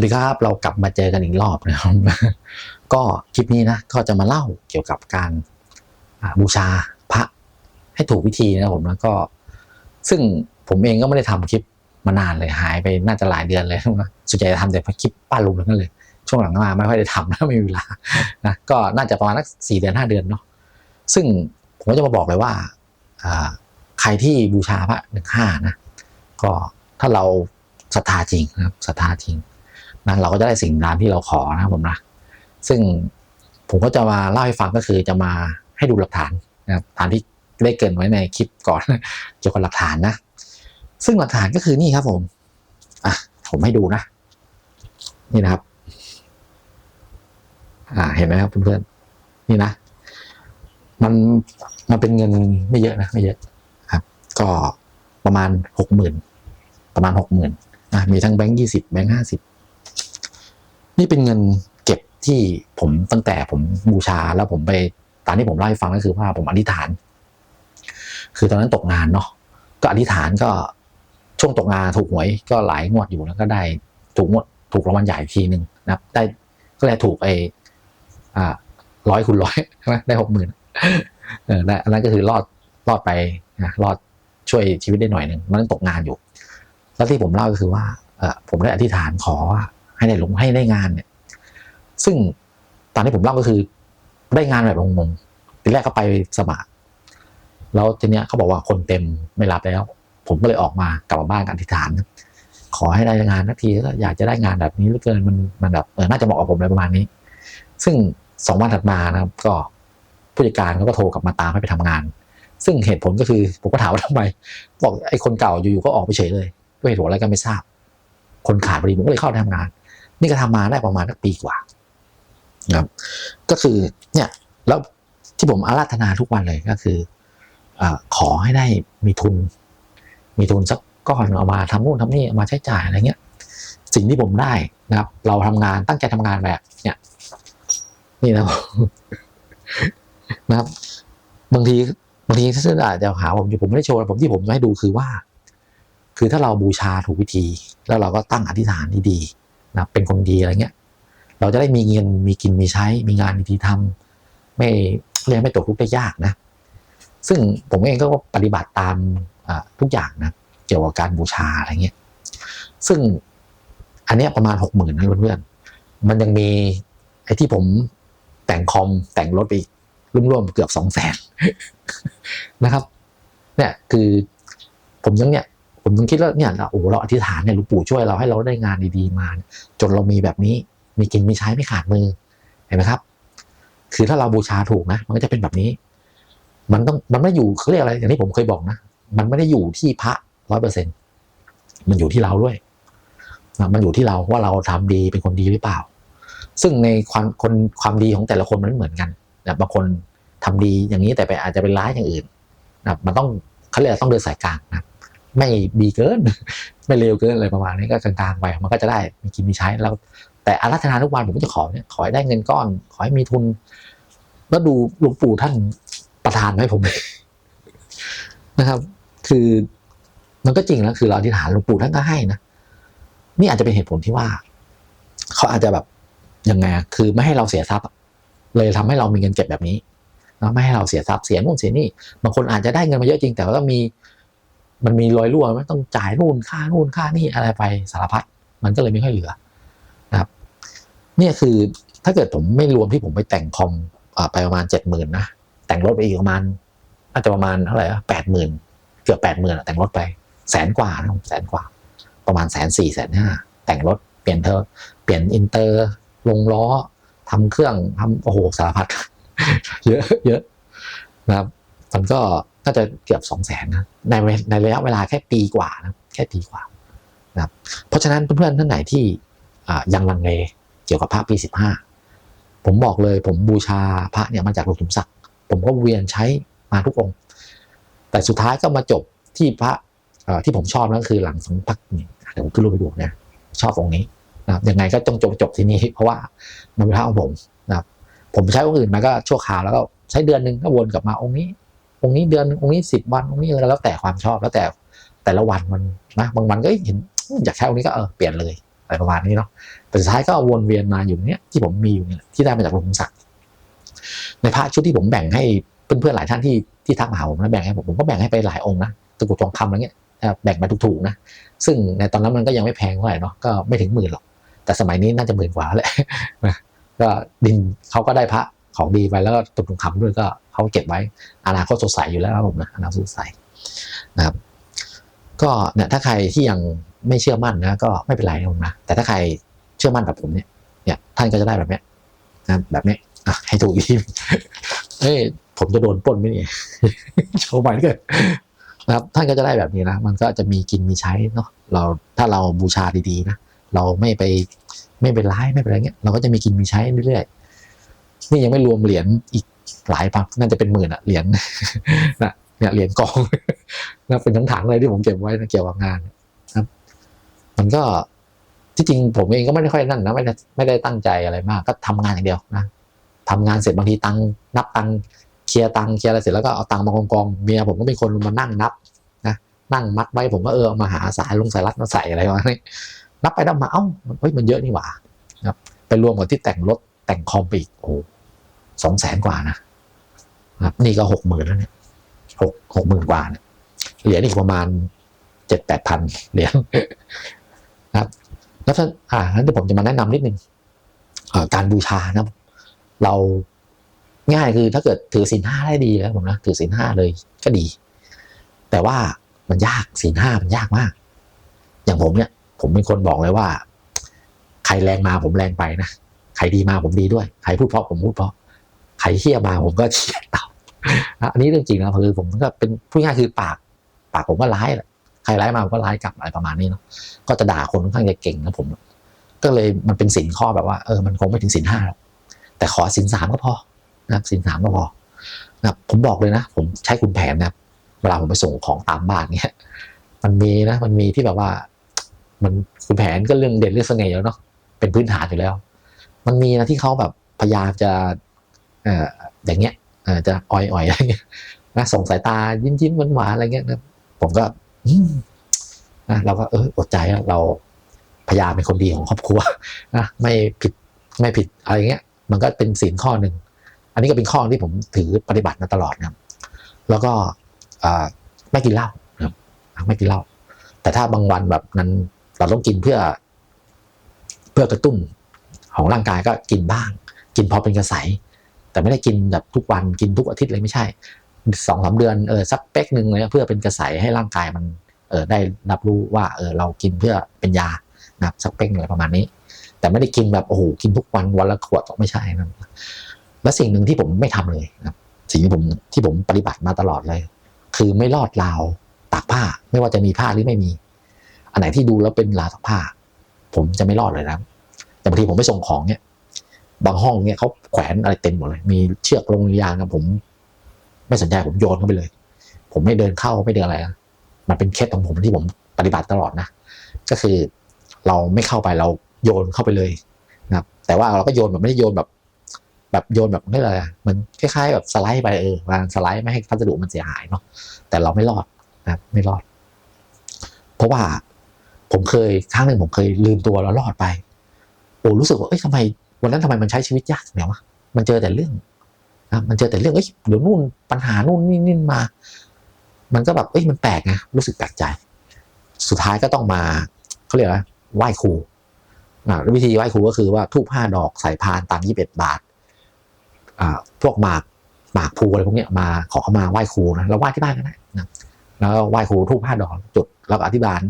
สวัสดีครับเรากลับมาเจอกันอีกรอบนะครับ ก็คลิปนี้นะก็จะมาเล่าเกี่ยวกับการบูชาพระให้ถูกวิธีนะผมแล้วก็ ซึ่งผมเองก็ไม่ได้ทำคลิปมานานเลยหายไปน่าจะหลายเดือนเลยนะส่วนใหญ่ทำแต่คลิปป้าลุงนั้นเลย ช่วงหลังมาไม่ค่อยได้ทำนะไม่มีเวลานะก็น่าจะประมาณสักสี่เดือนห้าเดือนเนาะซึ่งผมก็จะมาบอกเลยว่าอ่าใครที่บูชาพระหนึ่งห้านะก็ถ้าเราศรัทธาจริงนะครับศรัทธาจริง นะเราก็จะได้สิ่งนั้นที่เราขอนะผมนะซึ่งผมก็จะมาเล่าให้ฟังก็คือจะมาให้ดูหลักฐานนะครับฐานที่ได้เกินไว้ในคลิปก่อนเกี่ยวกับหลักฐานนะ ซึ่งหลักฐานก็คือนี่ครับผมอะผมให้ดูนะ นี่นะครับ อ่าเห็นไหมครับเพื่อนๆนี่นะมันมันเป็นเงินไม่เยอะนะไม่เยอะครับ ก็ประมาณหกหมื่นประมาณหกหมื่นนะมีทั้งแบงค์ยี่สิบแบงค์ห้าสิบ นี่เป็นเงินเก็บที่ผมตั้งแต่ผมบูชาแล้วผมไปตามที่ผมเล่าให้ฟังก็คือว่าผมอธิษฐาน คือตอนนั้นตกงานเนาะก็อธิษฐานก็ช่วงตกงานถูกหวยก็หลายงวดอยู่แล้วก็ได้ถูกงวดถูกรางวัลใหญ่ทีหนึ่งนะครับ ได้ก็เลยถูกไอ้อ่ร้อยคูณร้อยได้หกหมื่นเออได้อันนั้นก็คือรอดรอดไปนะรอดช่วยชีวิตได้หน่อยหนึ่งมันตกงานอยู่ แล้วที่ผมเล่าก็คือว่าเออผมได้อธิษฐานขอว่า ให้ได้ลงให้ได้งานเนี่ย ซึ่งตอนที่ผมเล่าก็คือ ได้งานแบบงงๆทีแรกก็ไปสมัคร แล้วทีเนี้ยเขาบอกว่าคนเต็มไม่รับแล้ว ผมก็เลยออกมากลับมาบ้านกันอธิษฐาน ขอให้ได้งานสักทีก็อยากจะได้งานแบบนี้เหลือเกินมันมันแบบเออน่าจะเหมาะกับผมอะไรประมาณนี้ ซึ่งสองวันถัดมานะครับ ก็ผู้จัดการเขาก็โทรกลับมาตามให้ไปทำงาน ซึ่งเหตุผลก็คือผมก็ถามว่าทำไม บอกไอ้คนเก่าอยู่ๆก็ออกไปเฉยเลยด้วยเหตุผลอะไรก็ไม่ทราบ คนขาดพอดีผมก็เลยเข้าทำงาน นี่ก็ทำมาได้ประมาณสักปีกว่านะครับ ก็คือเนี่ยแล้วที่ผมอาราธนาทุกวันเลยก็คืออขอให้ได้มีทุน มีทุนสักก้อนเอามาทำนู่นทำนี่มาใช้จ่ายอะไรเงี้ย สิ่งที่ผมได้นะครับ เราทำงานตั้งใจทำงานแบบเนี่ย นี่นะครับนะครับ บางทีบางทีถ้านอาจจะหาผมอยู่ผมไม่ได้โชว์ผมที่ผมจะให้ดูคือว่า คือถ้าเราบูชาถูกวิธี แล้วเราก็ตั้งอธิษฐานที่ดี นะเป็นคนดีอะไรเงี้ย เราจะได้มีเงินมีกินมีใช้ มีงานดีๆทำไม่เรียกไม่ตกทุกข์ได้ยากนะ ซึ่งผมเองก็ปฏิบัติตามทุกอย่างนะเกี่ยวกับการบูชาอะไรเงี้ยซึ่งอันเนี้ยประมาณหกหมื่นนะเพื่อนๆมันยังมีไอ้ที่ผมแต่งคอมแต่งรถไปอีกร่วมๆเกือบสองแสนนะครับเนี่ยคือผมยังเนี่ย ผมต้องคิดว่าเนี่ยเราโอ้เราอธิษฐานเนี่ยหลวงปู่ช่วยเราให้เราได้งานดีๆมา จนเรามีแบบนี้มีกินมีใช้ไม่ขาดมือเห็นไหมครับ คือถ้าเราบูชาถูกนะ มันก็จะเป็นแบบนี้ มันต้องมันไม่อยู่เขาเรียกอะไรอย่างที่ผมเคยบอกนะมันไม่ได้อยู่ที่พระร้อยเปอร์เซ็นต์มันอยู่ที่เราด้วยนะมันอยู่ที่เราว่าเราทำดีเป็นคนดีหรือเปล่า ซึ่งในความคนความดีของแต่ละคนมันไม่เหมือนกันนะบางคนทำดีอย่างนี้แต่ไปอาจจะเป็นร้ายอย่างอื่นนะมันต้องเขาเรียกต้องเดินสายกลางนะ ไม่ดีเกิน ไม่เร็วเกินอะไรประมาณนี้ก็กลางๆไปมันก็จะได้มีกินมีใช้แล้ว แต่อารัธนาทุกวันผมก็จะขอเนี่ยขอให้ได้เงินก้อน ขอให้มีทุน แล้วดูหลวงปู่ท่านประทานให้ผมนะครับ คือมันก็จริงแล้วคือเราอธิษฐานหลวงปู่ท่านก็ให้นะนี่อาจจะเป็นเหตุผลที่ว่า เขาอาจจะแบบยังไงคือไม่ให้เราเสียทรัพย์เลยทำให้เรามีเงินเก็บแบบนี้นะไม่ให้เราเสียทรัพย์เสียนู่นเสียนี่บางคนอาจจะได้เงินมาเยอะจริง แต่ว่าก็มี มันมีรอยรั่วไหมต้องจ่ายนู่นค่านู่นค่านี่อะไรไปสารพัดมันก็เลยไม่ค่อยเหลือนะครับเนี่ยคือถ้าเกิดผมไม่รวมที่ผมไปแต่งคอมอไปประมาณเจ็ดหมื่นนะแต่งรถไปอีกประมาณน่าจะประมาณเท่าไหร่แปดหมื่นเกือบแปดหมื่นแต่งรถไปแสนกว่านะแสนกว่า ประมาณแสนสี่แสนห้าแต่งรถเปลี่ยนเธอเปลี่ยนอินเตอร์ลงล้อทำเครื่องทำโอ้โหสารพัดเยอะเยอะนะครับ มันก็ น่าจะเกือบสองแสนนะในในระยะเวลาแค่ปีกว่านะแค่ปีกว่านะครับเพราะฉะนั้นเพื่อนๆท่านไหนที่ยังลังเลเกี่ยวกับพระปีสิบห้าผมบอกเลยผมบูชาพระเนี่ยมาจากหลวงสมศักดิ์ผมก็เวียนใช้มาทุกองค์ แต่สุดท้ายก็มาจบที่พระที่ผมชอบนั่นคือหลังสังพักนี่เดี๋ยวผมขึ้นรูปไปดูนะชอบองค์นี้นะครับยังไงก็ต้องจบจบที่นี่เพราะว่ามันเป็นพระของผมนะครับผมใช้องค์อื่นมาก็ชั่วคราวแล้วก็ใช้เดือนหนึ่งก็วนกลับมาองค์นี้ องค์นี้เดือนหนึ่งองค์นี้สิบวันองค์นี้อะไรแล้วแต่ความชอบแล้วแต่แต่ละวันมันนะบางวันก็เห็นอยากใช้องค์นี้ก็เออเปลี่ยนเลยอะไรประมาณนี้เนาะแต่สุดท้ายก็วนเวียนมาอยู่เนี้ยที่ผมมีอยู่เนี่ยที่ได้มาจากหลวงปู่ศักดิ์ในพระชุดที่ผมแบ่งให้เพื่อนๆหลายท่านที่ที่ทักมาหาผมแล้วแบ่งให้ผมผมก็แบ่งให้ไปหลายองค์นะตะกุดทองคำอะไรเงี้ยแบ่งไปถูกๆนะซึ่งในตอนนั้นมันก็ยังไม่แพงเท่าไหร่เนาะก็ไม่ถึงหมื่นหรอกแต่สมัยนี้น่าจะหมื่นกว่าแล้วแหละก็ดินเขาก็ได้พระ ของดีไปแล้วก็ตะกรุดทองคำด้วยก็เขาเก็บไว้อนาคตสดใสอยู่แล้วครับผมนะอนาคตสดใสนะครับ ก็เนี่ยถ้าใครที่ยังไม่เชื่อมั่นนะก็ไม่เป็นไรนะผมนะแต่ถ้าใครเชื่อมั่นแบบผมเนี่ยเนี่ยท่านก็จะได้แบบเนี้ยนะแบบเนี้ยให้ถูกอีกทีเอ้ยผมจะโดนปล้นไหมเนี่ยโชว์ใหม่เกินนะครับ ท่านก็จะได้แบบนี้นะ มันก็จะมีกินมีใช้เนาะเราถ้าเราบูชาดีๆนะ เราไม่ไปไม่เป็นร้ายไม่เป็นอะไรเงี้ย เราก็จะมีกินมีใช้เรื่อยๆ นี่ยังไม่รวมเหรียญอีกหลายพันน่าจะเป็นหมื่นอะเหรียญนะเนี่ยเหรียญกองนะเป็นทั้งถังเลยที่ผมเก็บไว้นะเกี่ยวกับงานนะครับมันก็ที่จริงผมเองก็ไม่ได้ค่อยนั่นนะไม่ได้ไม่ได้ตั้งใจอะไรมาก ก็ทำงานอย่างเดียวนะทำงานเสร็จบางทีตังค์นับตังค์เคลียร์ตังค์เคลียร์อะไรเสร็จแล้วก็เอาตังค์มากองกองเมียผมก็เป็นคนมานั่งนับนะนั่งมัดไว้ผมก็เออมาหาสายลงสายรัดมาใส่อะไรวะนี่นับไปนับมาเอ้าเฮ้ยมันเยอะนี่หว่านะครับไปรวมกับที่แต่งรถแต่งคอมไปอีกโอ้ สองแสนกว่านะนะครับนี่ก็หกหมื่นแล้วเนี่ยหกหกหมื่นกว่าเนี่ยเหรียญอีกประมาณเจ็ดแปดพันเหรียญนะครับ แล้วถ้าอ่างั้นเดี๋ยวผมจะมาแนะนำนิดนึงการบูชานะเราง่ายคือถ้าเกิดถือศีลห้าได้ดีแล้วผมนะถือศีลห้าเลยก็ดี แต่ว่ามันยากศีลห้ามันยากมาก อย่างผมเนี่ย ผมเป็นคนบอกเลยว่า ใครแรงมาผมแรงไปนะใครดีมาผมดีด้วย ใครพูดเพราะผมพูดเพราะ ใครเชี่ยมาผมก็เชี่ยตามอันนี้เรื่องจริงนะคือผมก็เป็นพูดง่ายคือปาก ปากผมก็ร้ายแหละใครร้ายมาผมก็ร้ายกลับอะไรประมาณนี้เนาะก็จะด่าคนค่อนข้างจะเก่งนะผม ก็เลยมันเป็นสินข้อแบบว่าเออมันคงไม่ถึงสินห้าหรอกแต่ขอสินสามก็พอนะสินสามก็พอนะผมบอกเลยนะ ผมใช้คุณแผนนะเวลาผมไปส่งของตามบ้านเงี้ยมันมีนะ มันมีที่แบบว่า มันคุณแผนก็เรื่องเด่นเรื่องเสน่ห์แล้วเนาะเป็นพื้นฐานอยู่แล้ว มันมีนะที่เขาแบบพยายามจะ อย่างเงี้ยจะอ่อยๆอะไรเงี้ยนะส่งสายตายิ้มยิ้มหวานหวานอะไรเงี้ยนะผมก็อืนะเราก็เอออดใจเราพยายามเป็นคนดีของครอบครัวนะไม่ผิดไม่ผิดอะไรเงี้ย มันก็เป็นศีลข้อหนึ่ง อันนี้ก็เป็นข้อที่ผมถือปฏิบัติมาตลอดนะแล้วก็ไม่กินเหล้านะไม่กินเหล้าแต่ถ้าบางวันแบบนั้นเราต้องกินเพื่อ เพื่อกระตุ้นของร่างกายก็กินบ้าง กินพอเป็นกระแส แต่ไม่ได้กินแบบทุกวันกินทุกอาทิตย์เลยไม่ใช่สองสามเดือนเออสักเป๊กหนึ่งเลยเพื่อเป็นกระแสให้ร่างกายมันเออได้รับรู้ว่าเออเรากินเพื่อเป็นยานะครับสักเป๊กหนึ่งอะไรประมาณนี้ แต่ไม่ได้กินแบบโอ้โหกินทุกวันวันละขวดไม่ใช่นะและสิ่งหนึ่งที่ผมไม่ทำเลยนะสิ่งที่ผมที่ผมปฏิบัติมาตลอดเลย คือไม่ลอดราวตากผ้าไม่ว่าจะมีผ้าหรือไม่มี อันไหนที่ดูแล้วเป็นราวตากผ้า ผมจะไม่รอดเลยนะแต่บางทีผมไปส่งของเนี่ย บางห้องเนี่ยเขาแขวนอะไรเต็มหมดเลย มีเชือกลงยางครับผม ไม่สนใจผมโยนเข้าไปเลย ผมไม่เดินเข้าไม่เดินอะไรนะมันเป็นเคล็ดของผมที่ผมปฏิบัติตลอดนะก็คือเราไม่เข้าไปเราโยนเข้าไปเลยนะครับ แต่ว่าเราก็โยนแบบไม่ได้โยนแบบ แบบโยนแบบนี่เลยอะเหมือนคล้ายๆแบบสไลด์ไปเออวางสไลด์ไม่ให้พัสดุมันเสียหายเนาะแต่เราไม่รอดนะครับไม่รอด เพราะว่าผมเคยครั้งหนึ่งผมเคยลืมตัวแล้วรอดไปโอ้รู้สึกว่าเอ้ยทำไม วันนั้นทำไมมันใช้ชีวิตยากเนี่ยวะมันเจอแต่เรื่องนะมันเจอแต่เรื่องเอ้ยเดี๋ยวนู่นปัญหานู่นนี่นี่มา มันก็แบบเอ้ยมันแปลกไงรู้สึกแปลกใจ สุดท้ายก็ต้องมาเขาเรียกว่าไหว้ครูอ่าวิธีไหว้ครูก็คือว่าทูบห้าดอกใส่พานตังยี่สิบเอ็ดบาทอ่าพวกหมากหมากภูอะไรพวกเนี้ยมาขอเข้ามาไหว้ครูนะแล้วไหว้ที่บ้านก็ได้นะแล้วไหว้ครูทูบห้าดอกจุดแล้วก็อธิบาน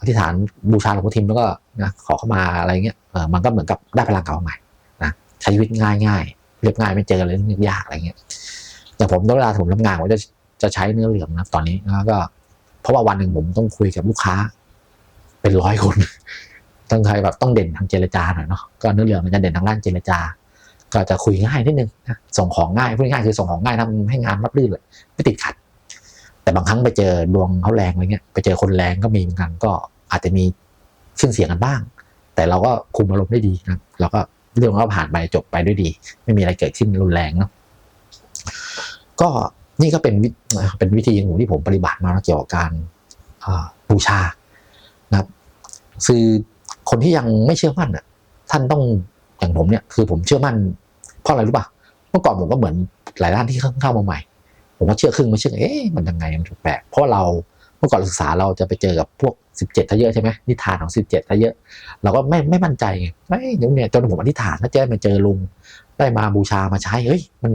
อธิษฐานบูชาหลวงพ่อทิมแล้วก็นะขอเข้ามาอะไรเงี้ยมันก็เหมือนกับได้พลังเก่าใหม่นะใช้ชีวิตง่ายง่ายเรียบง่ายไม่เจออะไรยากอะไรเงี้ยอย่างผมเวลาผมทำงานผมจะจะใช้เนื้อเหลืองนะตอนนี้แล้วก็เพราะว่าวันหนึ่งผมต้องคุยกับลูกค้า เป็นร้อยคนต้องใครแบบต้องเด่นทางเจรจาหน่อยเนาะก็เนื้อเหลืองมันจะเด่นทางด้านเจรจา ก็จะคุยง่ายนิดนึงนะส่งของง่ายพูดง่ายคือส่งของง่ายทำให้งานรับรื่นเลยไม่ติดขัด แต่บางครั้งไปเจอดวงเขาแรงอะไรเงี้ยไปเจอคนแรงก็มีเหมือนกันก็อาจจะมีขึ้นเสียงกันบ้าง แต่เราก็คุมอารมณ์ได้ดีนะเราก็เรื่องก็ผ่านไปจบไปด้วยดี ไม่มีอะไรเกิดขึ้นรุนแรงเนาะก็นี่ก็เป็นวิเป็นวิธีหนึ่งที่ผมปฏิบัติมาเกี่ยวกับการบูชานะครับคือคนที่ยังไม่เชื่อมั่นอะท่านต้องอย่างผมเนี่ยคือผมเชื่อมั่นเพราะอะไรรู้ป่ะเมื่อก่อนผมก็เหมือนหลายท่านที่เข้ามาใหม่ ผมก็เชื่อครึ่งไม่เชื่อเอ๊ะมันยังไงมันแปลกเพราะเราเมื่อก่อนศึกษาเราจะไปเจอกับพวกสิบเจ็ดทะเยอะใช่ไหมนิทานของสิบเจ็ดทะเยอะเราก็ไม่ไม่มั่นใจไงเฮ้เดี๋ยวเนี่ยจนผมอธิษฐานถ้าเจอมาเจอลุงได้มาบูชามาใช้เฮ้ยมัน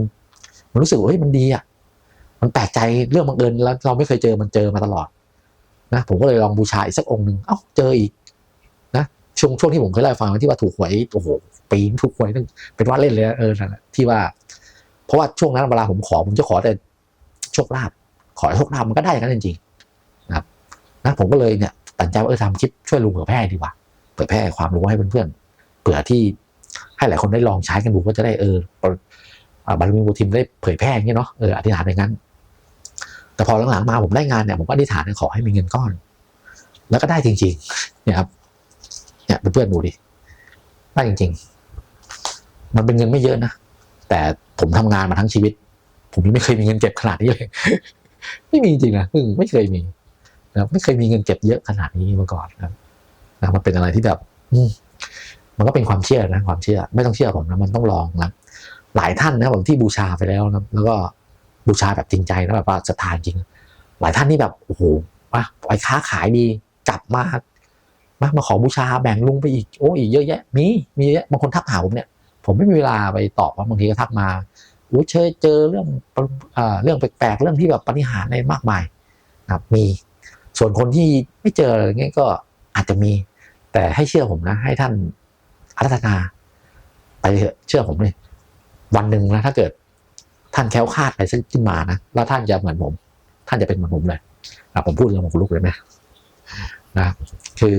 มันรู้สึกเฮ้ยมันดีอะมันแปลกใจเรื่องบังเอิญแล้วเราไม่เคยเจอมันเจอมาตลอดนะผมก็เลยลองบูชาอีกสักองค์หนึ่งเอ้าเจออีกนะช่วงช่วงที่ผมเคยเล่าฟังที่ว่าถูกหวยโอ้โหปีนถูกหวยนั่นเป็นว่าเล่นเลยนะเออนั่นที่ว่า เพราะว่าช่วงนั้นเวลาผมขอผมจะขอแต่ โชคลาภขอโชคลาภมันก็ได้อย่างนั้นจริงๆนะครับนะผมก็เลยเนี่ยตัดใจว่าเออทำคลิปช่วยลุงเผยแพร่ดีกว่าเผยแพร่ความรู้ให้เพื่อนๆเผื่อที่ให้หลายคนได้ลองใช้กันดูก็จะได้เอออ่าบารมีบูทีมได้เผยแพร่อย่างนี้เนาะเอออธิษฐานอย่างนั้น แต่พอหลังๆมาผมได้งานเนี่ยผมก็อธิษฐานขอให้มีเงินก้อน แล้วก็ได้จริงๆเนี่ยครับเนี่ยเพื่อนๆดูดิได้จริง ๆ มันเป็นเงินไม่เยอะนะแต่ผมทำงานมาทั้งชีวิต ผมยังไม่เคยมีเงินเก็บขนาดนี้เลย ไม่มีจริงนะไม่เคยมีนะไม่เคยมีเงินเก็บเยอะขนาดนี้มาก่อนนะนะมันเป็นอะไรที่แบบมันก็เป็นความเชื่อนะความเชื่อ ไม่ต้องเชื่อผมนะมันต้องลองนะหลายท่านนะผมที่บูชาไปแล้วนะแล้วก็บูชาแบบจริงใจนะแบบว่าศรัทธาจริง หลายท่านที่แบบโอ้โหมาไปค้าขายดีกลับมามามาขอบูชาแบ่งลุงไปอีกโอ้อีกเยอะแยะมีมีเยอะแยะบางคนทักหาผมเนี่ย ผมไม่มีเวลาไปตอบว่าบางทีก็ทักมา โอ้เชยเจอเรื่องเอ่อเรื่องแปลกๆเรื่องที่แบบปฏิหารในมากมายนะครับมีส่วนคนที่ไม่เจออะไรเงี้ยก็อาจจะมี แต่ให้เชื่อผมนะ ให้ท่านอารัธนาไปเถอะเชื่อผมเลยวันหนึ่งนะถ้าเกิดท่านแค้วคาดไปซึ่งขึ้นมานะแล้วท่านจะเหมือนผม ท่านจะเป็นเหมือนผมเลยนะผมพูดเรื่องของคุณลูกเลยนะนะคือ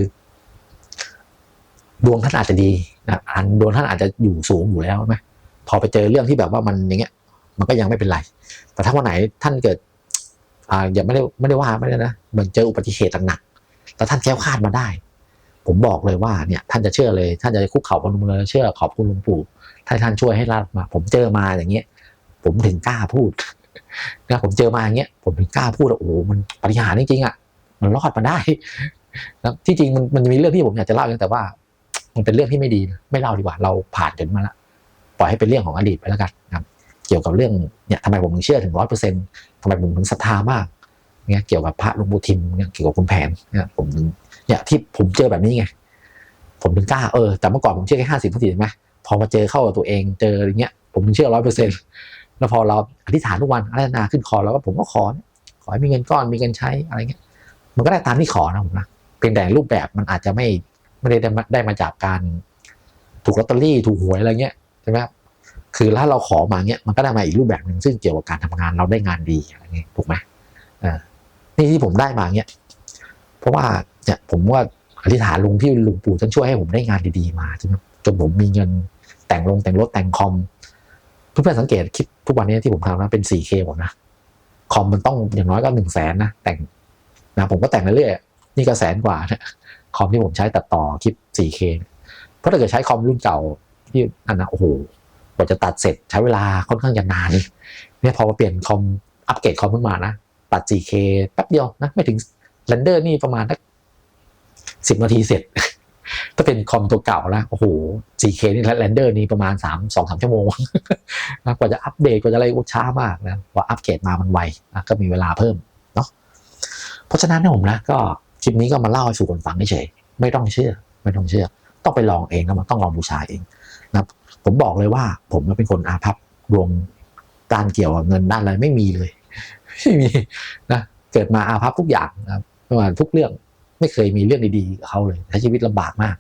ดวงท่านอาจจะดีนะอันดวงท่านอาจจะอยู่สูงอยู่แล้วไหม พอไปเจอเรื่องที่แบบว่ามันอย่างเงี้ย มันก็ยังไม่เป็นไร แต่ถ้าวันไหนท่านเกิด อ่าอย่าไม่ได้ไม่ได้ว่าไม่ได้นะมือนเจออุบัติเหตุหนักๆแต่ท่านแค้วคาดมาได้ ผมบอกเลยว่าเนี่ยท่านจะเชื่อเลย ท่านจะคุกเข่าพนมมือเชื่อขอบคุณหลวงปู่ถ้าท่านช่วยให้รอดมา ผมเจอมาอย่างเงี้ย ผมถึงกล้าพูดนะผมเจอมาอย่างเงี้ยผมถึงกล้าพูดว่าโอ้มันปฏิหารจริงๆอะมันรอดมาได้นะที่จริงมันมันมีเรื่องที่ผมอยากจะเล่าแต่ว่า มันเป็นเรื่องที่ไม่ดี ไม่เล่าดีกว่า เราผ่านจนมาละป ล่อยให้เป็นเรื่องของอดีตไปแล้วกันนะครับเกี่ยวกับเรื่องเนี่ยทำไมผมถึงเชื่อถึงร้อยเปอร์เซ็นต์ทำไมผมถึงศรัทธามากเนี่ยเกี่ยวกับพระหลวงปู่ทิมเนี่ยเกี่ยวกับคุณแผนเนี่ยผมถึงเนี่ยที่ผมเจอแบบนี้ไงผมถึงกล้าเออแต่เมื่อก่อนผมเชื่อแค่ห้าสิบเปอร์เซ็นต์ไหมพอมาเจอเข้ากับตัวเองเจออย่างเงี้ยผมถึงเชื่อร้อยเปอร์เซ็นต์แล้วพอเราอธิษฐานทุกวันอารัธนาขึ้นคอแล้วก็ผมก็ขอ ขอให้มีเงินก้อนมีเงินใช้อะไรเงี้ยมันก็ได้ตามที่ขอนะผมนะเพียงแต่รูปแบบมันอาจจะไม่ไม่ได้ได้มาได้มาจากการถูกลอตเตอรี่ถูกหวยอะไรเงี้ย ใช่ไหมครับคือถ้าเราขอมาเงี้ยมันก็ได้มาอีกรูปแบบหนึ่งซึ่งเกี่ยวกับการทำงานเราได้งานดีอะไรเงี้ยถูกไหมเออนี่ที่ผมได้มาเงี้ยเพราะว่าเนี่ยผมว่าอธิษฐานลุงที่ลุงปู่ท่านช่วยให้ผมได้งานดีๆมาใช่ไหมจนผมมีเงินแต่งลงแต่งรถแต่งคอมเพื่อนๆสังเกตคลิปทุกวันนี้ที่ผมทำนะเป็น 4K หมดนะคอมมันต้องอย่างน้อยก็หนึ่งแสนนะแต่งนะผมก็แต่งเรื่อยๆนี่ก็แสนกว่านะคอมที่ผมใช้ตัดต่อคลิป 4K เพราะถ้าเกิดใช้คอมรุ่นเก่า ที่อันนะโอ้โหกว่าจะตัดเสร็จใช้เวลาค่อนข้างจะนานเนี่ยพอมาเปลี่ยนคอมอัปเกรดคอมขึ้นมานะตัด 4K แป๊บเดียวนะไม่ถึงเรนเดอร์นี่ประมาณสักสิบนาทีเสร็จ ถ้าเป็นคอมตัวเก่านะโอ้โห 4K นี่เรนเดอร์นี่ประมาณ3 2 3ชั่วโมงนะกว่าจะอัปเดตกว่าจะอะไรโอ้ช้ามากนะว่าอัปเกรดมามันไวนะก็มีเวลาเพิ่มเนาะเพราะฉะนั้นนี่ยผมนะก็คลิปนี้ก็มาเล่าให้สู่คนฟังเฉยไม่ต้องเชื่อ ไม่ต้องเชื่อ ต้องไปลองเองนะมันต้องลองบูชาเอง ผมบอกเลยว่า ผมเป็นคนอาภัพดวงการเกี่ยวกับเงินด้านอะไรไม่มีเลยไม่มีนะเกิดมาอาภัพทุกอย่างนะครับไม่ว่าทุกเรื่องไม่เคยมีเรื่องดีๆกับเขาเลยใช้ชีวิตลำบากมาก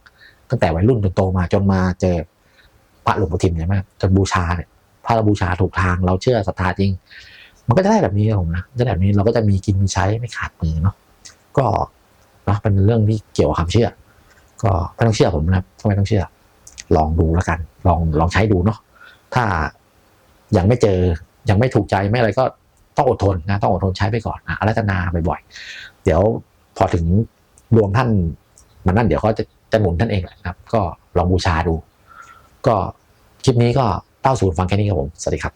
ตั้งแต่วัยรุ่นจนโตมาจนมาเจอพระหลวงปู่ทิมใช่ไหมจนบูชาเนี่ยถ้าเราบูชาถูกทางเราเชื่อศรัทธาจริง มันก็จะได้แบบนี้ครับผมนะจะได้แบบนี้เราก็จะมีกินมีใช้ไม่ขาดมือเนาะก็นะเป็นเรื่องที่เกี่ยวกับความเชื่อ ก็ไม่ต้องเชื่อผมนะครับทำไมต้องเชื่อ ลองดูแล้วกัน ลองลองใช้ดูเนาะถ้ายังไม่เจอยังไม่ถูกใจไม่อะไรก็ต้องอดทนนะต้องอดทนใช้ไปก่อนนะอารัตนาบ่อยๆ เดี๋ยวพอถึงดวงท่านมันนั่นเดี๋ยวเขาจะจะหนุนท่านเองแหละนะครับ ก็ลองบูชาดู ก็คลิปนี้ก็เต้าสู่ฟังแค่นี้ครับผม สวัสดีครับ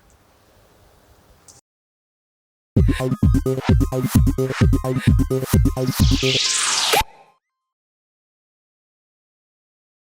Thank you.